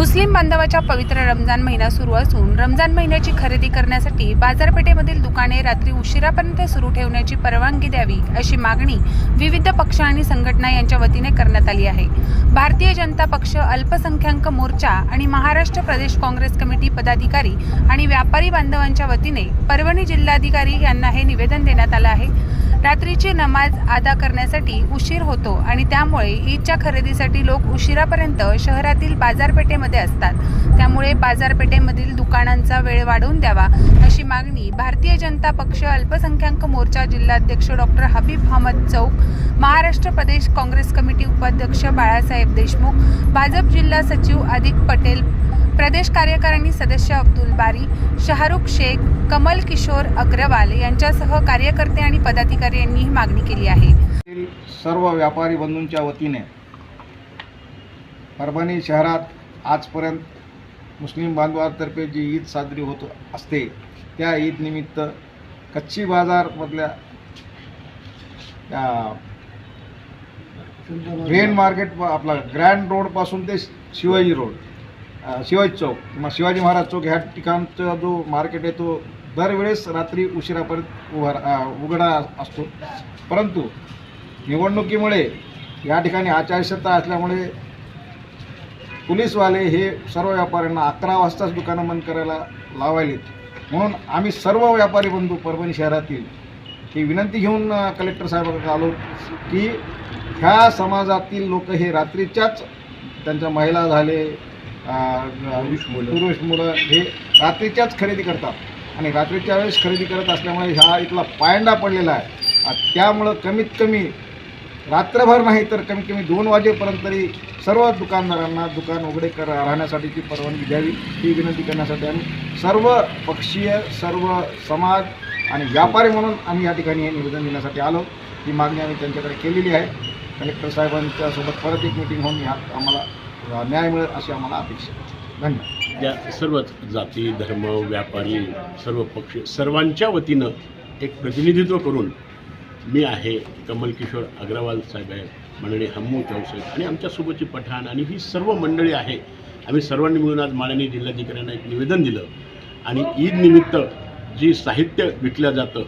मुस्लिम बांधवाच्या पवित्र रमजान महिना सुरू असून रमजान महिन्याची खरेदी करण्यासाठी बाजारपेठेमधील दुकाने रात्री उशिरापर्यंत सुरू ठेवण्याची परवानगी द्यावी अशी मागणी विविध पक्ष आणि संघटना यांच्या वतीने करण्यात आली आहे. भारतीय जनता पक्ष अल्पसंख्याक मोर्चा आणि महाराष्ट्र प्रदेश काँग्रेस कमिटी पदाधिकारी आणि व्यापारी बांधवांच्या वतीने परभणी जिल्हाधिकारी यांना हे निवेदन देण्यात आलं आहे. रात्रीची नमाज अदा करण्यासाठी उशीर होतो आणि त्यामुळे ईदच्या खरेदीसाठी लोक उशिरापर्यंत शहरातील बाजारपेठेमध्ये असतात. त्यामुळे बाजारपेठेमधील दुकानांचा वेळ वाढवून द्यावा अशी मागणी भारतीय जनता पक्ष अल्पसंख्याक मोर्चा जिल्हाध्यक्ष doctor Habib Ahmad Chowk Maharashtra Pradesh Congress committee उपाध्यक्ष बाळासाहेब देशमुख भाजप जिल्हा सचिव अधिक पटेल प्रदेश कार्यकारिणी सदस्य अब्दुल बारी शाहरुख शेख कमल किशोर अग्रवाल यांच्यासह कार्यकर्ते आणि पदाधिकारी यांनी ही मागणी केली आहे. सर्व व्यापारी बंधूंच्या वतीने परभणी शहरात आजपर्यंत मुस्लिम बांधवांतर्फे जी ईद साजरी होत असते त्या ईदनिमित्त कच्ची बाजारमधल्या ग्रेन मार्केट आपला ग्रँड रोडपासून ते शिवाजी रोड. अ, शिवाजी चौक किंवा शिवाजी महाराज चौक ह्या ठिकाणचा जो मार्केट आहे तो दरवेळेस रात्री उशिरापर्यंत उभा उघडा असतो. परंतु निवडणुकीमुळे या ठिकाणी आचारसंहिता असल्यामुळे पोलीसवाले हे सर्व व्यापाऱ्यांना अकरा वाजताच दुकानं बंद करायला लावायलेत. म्हणून आम्ही सर्व व्यापारी बंधू परभणी शहरातील ही विनंती घेऊन कलेक्टर साहेबांकडे आलो की ह्या समाजातील लोक हे रात्रीच्याच त्यांच्या महिला झाले पुरुष मुलं हे रात्रीच्याच खरेदी करतात. आणि रात्रीच्या वेळेस खरेदी करत असल्यामुळे ह्या इथला पायंडा पडलेला आहे. त्यामुळं कमीत कमी रात्रभर नाही तर कमीत कमी दोन वाजेपर्यंत तरी सर्व दुकानदारांना दुकान उघडे कर राहण्यासाठीची परवानगी द्यावी. ही विनंती करण्यासाठी आम्ही सर्व पक्षीय सर्व समाज आणि व्यापारी म्हणून आम्ही या ठिकाणी हे निवेदन देण्यासाठी आलो. ही मागणी आम्ही त्यांच्याकडे केलेली आहे. कलेक्टर साहेबांच्यासोबत परत एक मिटिंग होऊन ह्या आम्हाला न्याय मिळेल अशी आम्हाला अपेक्षा आहे. धन्यवाद. या सर्वच जाती धर्म व्यापारी सर्व पक्ष सर्वांच्या वतीनं एक प्रतिनिधित्व करून मी आहे कमल किशोर अग्रवाल साहेब आहे मंडळी हम्मू चौसाहेब आणि आमच्यासोबतची पठाण आणि ही सर्व मंडळी आहे. आम्ही सर्वांनी मिळून आज माननीय जिल्हाधिकाऱ्यांना एक निवेदन दिलं आणि ईदनिमित्त जी साहित्य विकलं जातं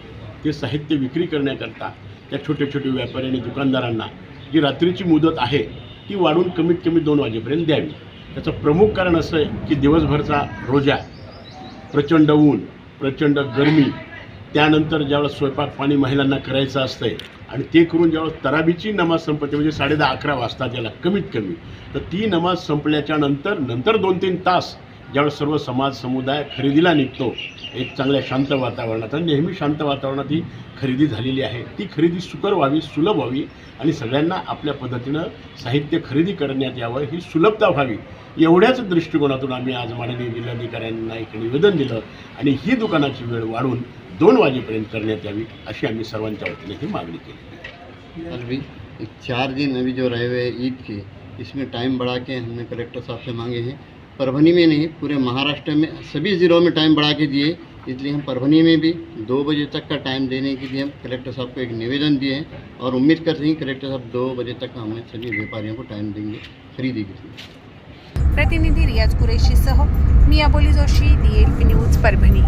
ते साहित्य विक्री करण्याकरता त्या छोटे छोटे व्यापारी आणि दुकानदारांना जी रात्रीची मुदत आहे ती वाढून कमीत कमी दोन वाजेपर्यंत द्यावी. त्याचं प्रमुख कारण असं आहे की दिवसभरचा रोजा प्रचंड ऊन प्रचंड गरमी त्यानंतर ज्यावेळेस स्वयंपाक पाणी महिलांना करायचं असतंय आणि ते करून ज्यावेळेस तराबीची नमाज संपते म्हणजे साडेदहा अकरा वाजता त्याला कमीत कमी तर ती नमाज संपल्याच्या नंतर नंतर दोन तीन तास ज्यावेळेस सर्व समाज समुदाय खरेदीला निघतो एक चांगल्या शांत वातावरणात आणि नेहमी शांत वातावरणात ही खरेदी झालेली आहे. ती खरेदी सुकर व्हावी सुलभ व्हावी आणि सगळ्यांना आपल्या पद्धतीनं साहित्य खरेदी करण्यात यावं ही सुलभता व्हावी. एवढ्याच दृष्टिकोनातून आम्ही आज माननीय जिल्हाधिकाऱ्यांना एक निवेदन दिलं आणि ही दुकानाची वेळ वाढून दोन वाजेपर्यंत करण्यात यावी अशी आम्ही सर्वांच्या वतीने ही मागणी केली. कल चार दिन अभी जो रहे हुए ईद की इसमें टाइम बढ़ा के हमने कलेक्टर साहब से मांगे हैं। परभनी में नहीं, पूरे महाराष्ट्र में, सभी ज़िलों में टाइम बढ़ा के दिए। इसलिए हम परभनी में भी दो बजे तक का टाइम देने के लिए हम कलेक्टर साहब को एक निवेदन दिए हैं और उम्मीद करते हैं कलेक्टर साहब दो बजे तक हमें सभी व्यापारियों को टाइम देंगे, खरीदी के लिए। प्रतिनिधि रियाज कुरेशीसह मिया बोली जोशी डी न्यूज़ परभणी